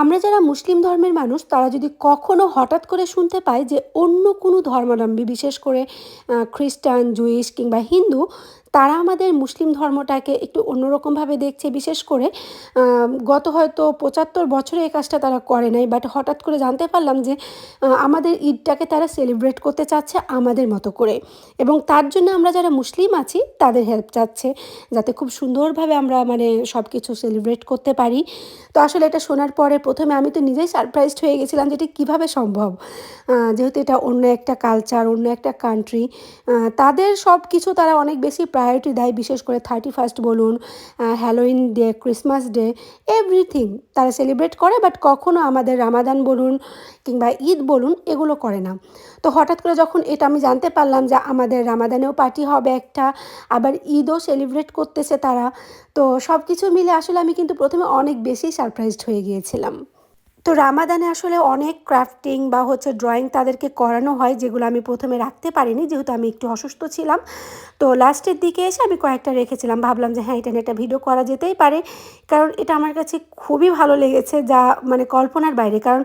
আমরা যারা মুসলিম ধর্মের মানুষ, তারা যদি কখনো হঠাৎ করে শুনতে পায় যে অন্য কোনো ধর্মাবলম্বী, বিশেষ করে খ্রিস্টান, জুইশ কিংবা হিন্দু, তারা আমাদের মুসলিম ধর্মটাকে একটু অন্যরকমভাবে দেখছে। বিশেষ করে গত হয়তো পঁচাত্তর বছরে এই কাজটা তারা করে নাই, বাট হঠাৎ করে জানতে পারলাম যে আমাদের ঈদটাকে তারা সেলিব্রেট করতে চাচ্ছে আমাদের মতো করে। এবং তার জন্য আমরা যারা মুসলিম আছি, তাদের হেল্প চাচ্ছে, যাতে খুব সুন্দরভাবে আমরা মানে সব কিছু সেলিব্রেট করতে পারি। তো আসলে এটা শোনার পরে প্রথমে আমি তো নিজেই সারপ্রাইজড হয়ে গেছিলাম যে এটা কীভাবে সম্ভব। যেহেতু এটা অন্য একটা কালচার অন্য একটা কান্ট্রি তাদের সব কিছু তারা অনেক বেশি প্রায়োরিটি দেয়। বিশেষ করে থার্টি ফার্স্ট বলুন Halloween day Christmas day everything তারা সেলিব্রেট করে বাট কখনও আমাদের রামাদান বলুন কিংবা ঈদ বলুন, এগুলো করে না। তো হঠাৎ করে যখন এটা আমি জানতে পারলাম যে আমাদের রামাদানেও পার্টি হবে একটা, আবার ঈদও সেলিব্রেট করতেছে তারা, তো সব কিছু মিলে আসলে আমি কিন্তু প্রথমে অনেক বেশি সারপ্রাইজড হয়ে গিয়েছিলাম। তো রামাদানে আসলে অনেক ক্রাফটিং বা হচ্ছে ড্রয়িং তাদেরকে করানো হয়, যেগুলো আমি প্রথমে রাখতে পারিনি, যেহেতু আমি একটু অসুস্থ ছিলাম। তো লাস্টের দিকে এসে আমি কয়েকটা রেখেছিলাম। ভাবলাম যে হ্যাঁ এটা নিয়ে একটা ভিডিও করা যেতেই পারে। কারণ এটা আমার কাছে খুবই ভালো লেগেছে যা মানে কল্পনার বাইরে। কারণ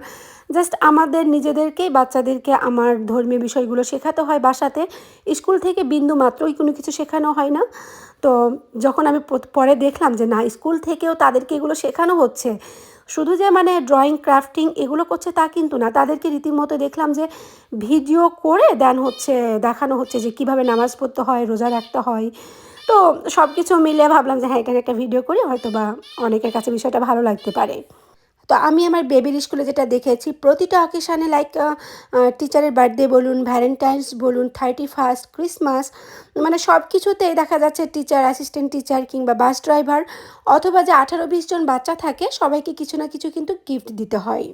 জাস্ট আমাদের নিজেদেরকেই বাচ্চাদেরকে আমার ধর্মীয় বিষয়গুলো শেখাতে হয় বাসাতে। স্কুল থেকে বিন্দু মাত্রই কোনো কিছু শেখানো হয় না। তো যখন আমি পরে দেখলাম যে না, স্কুল থেকেও তাদেরকে এগুলো শেখানো হচ্ছে শুধু যে মানে ড্রয়িং ক্রাফটিং এগুলো করছে তা কিন্তু না। তাদেরকে রীতিমতো দেখলাম যে ভিডিও করে দেন হচ্ছে, দেখানো হচ্ছে যে কীভাবে নামাজ পড়তে হয়, রোজা রাখতে হয়। তো সব কিছু মিলে ভাবলাম যে হ্যাঁ এখানে একটা ভিডিও করি হয়তো বা অনেকের কাছে বিষয়টা ভালো লাগতে পারে। তো আমি আমার বেবির স্কুলে যেটা দেখেছি, প্রতিটা অকেশানে লাইক টিচারের বার্থডে বলুন ভ্যালেন্টাইন্স বলুন থার্টি ফার্স্ট ক্রিসমাস মানে সব কিছুতেই দেখা যাচ্ছে টিচার অ্যাসিস্ট্যান্ট টিচার কিংবা বাস ড্রাইভার অথবা যে আঠারো বিশ জন বাচ্চা থাকে, সবাইকে কিছু না কিছু কিন্তু গিফট দিতে হয়।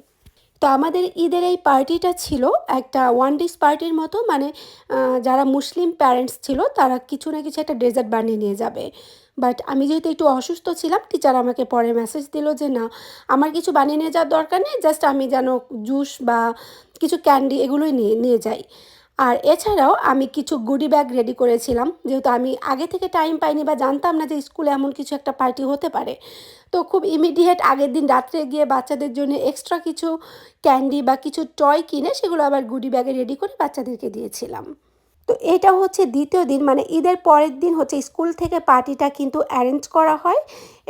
তো আমাদের ঈদের এই পার্টিটা ছিল একটা ওয়ান ডিস পার্টির মতো মানে যারা মুসলিম প্যারেন্টস ছিল, তারা কিছু না কিছু একটা ডেজার্ট বানিয়ে নিয়ে যাবে। বাট আমি যেহেতু একটু অসুস্থ ছিলাম টিচার আমাকে পরে মেসেজ দিল যে না, আমার কিছু বানিয়ে নিয়ে যাওয়ার দরকার নেই জাস্ট আমি যেন জুস বা কিছু ক্যান্ডি এগুলোই নিয়ে নিয়ে যাই। আর এছাড়াও আমি কিছু গুডি ব্যাগ রেডি করেছিলাম, যেহেতু আমি আগে থেকে টাইম পাইনি বা জানতাম না যে স্কুলে এমন কিছু একটা পার্টি হতে পারে। তো খুব ইমিডিয়েট আগের দিন রাত্রে গিয়ে বাচ্চাদের জন্য এক্সট্রা কিছু ক্যান্ডি বা কিছু টয় কিনে, সেগুলো আবার গুডি ব্যাগে রেডি করে বাচ্চাদেরকে দিয়েছিলাম। তো এটা হচ্ছে দ্বিতীয় দিন মানে ঈদের পরের দিন হচ্ছে স্কুল থেকে পার্টিটা কিন্তু অ্যারেঞ্জ করা হয়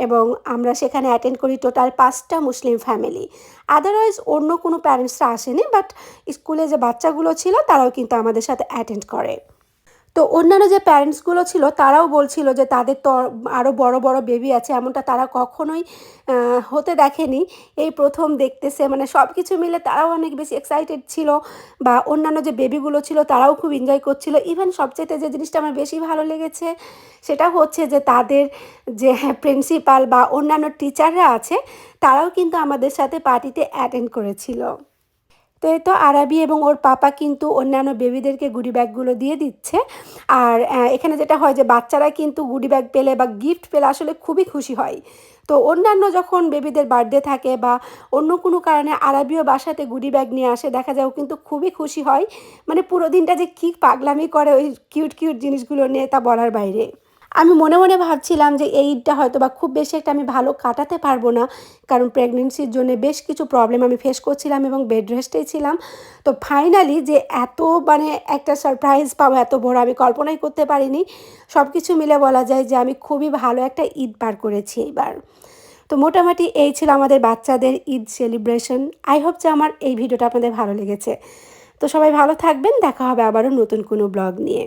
এবং আমরা সেখানে অ্যাটেন্ড করি টোটাল পাঁচটা মুসলিম ফ্যামিলি আদারওয়াইজ অন্য কোনো প্যারেন্টসরা আসেনি বাট স্কুলে যে বাচ্চাগুলো ছিল তারাও কিন্তু আমাদের সাথে অ্যাটেন্ড করে। তো অন্যান্য যে প্যারেন্টসগুলো ছিল, তারাও বলছিল যে তাদের তো আরও বড় বড় বেবি আছে, এমনটা তারা কখনোই হতে দেখেনি। এই প্রথম দেখতেছে মানে সব কিছু মিলে তারাও অনেক বেশি এক্সাইটেড ছিল বা অন্যান্য যে বেবিগুলো ছিল, তারাও খুব এনজয় করছিল। ইভেন সবচেয়ে যে জিনিসটা আমার বেশি ভালো লেগেছে, সেটা হচ্ছে যে তাদের যে প্রিন্সিপাল বা অন্যান্য টিচাররা আছে, তারাও কিন্তু আমাদের সাথে পার্টিতে অ্যাটেন্ড করেছিল। তো এই তো আরাবি এবং ওর পাপা কিন্তু অন্যান্য বেবিদেরকে গুডি ব্যাগগুলো দিয়ে দিচ্ছে। আর এখানে যেটা হয় যে বাচ্চারা কিন্তু গুডি ব্যাগ পেলে বা গিফট পেলে আসলে খুবই খুশি হয়। তো অন্যান্য যখন বেবিদের বার্থডে থাকে বা অন্য কোনো কারণে আরবিও বাসাতে গুডি ব্যাগ নিয়ে আসে, দেখা যায় ও কিন্তু খুবই খুশি হয়। মানে পুরো দিনটা যে কী পাগলামি করে ওই কিউট কিউট জিনিসগুলো নিয়ে তা বলার বাইরে। আমি মনে মনে ভাবছিলাম যে এই ঈদটা হয়তো বা খুব বেশি একটা আমি ভালো কাটাতে পারব না, কারণ প্রেগনেন্সির জন্য বেশ কিছু প্রবলেম আমি ফেস করছিলাম এবং বেড রেস্টেই ছিলাম। তো ফাইনালি যে এত মানে একটা সারপ্রাইজ পাবো এত বড় আমি কল্পনাই করতে পারিনি। সব কিছু মিলে বলা যায় যে আমি খুবই ভালো একটা ঈদ পার করেছি এইবার। তো মোটামুটি এই ছিল আমাদের বাচ্চাদের ঈদ সেলিব্রেশন আই হোপ যে আমার এই ভিডিওটা আপনাদের ভালো লেগেছে। তো সবাই ভালো থাকবেন, দেখা হবে আবারও নতুন কোনো ব্লগ নিয়ে।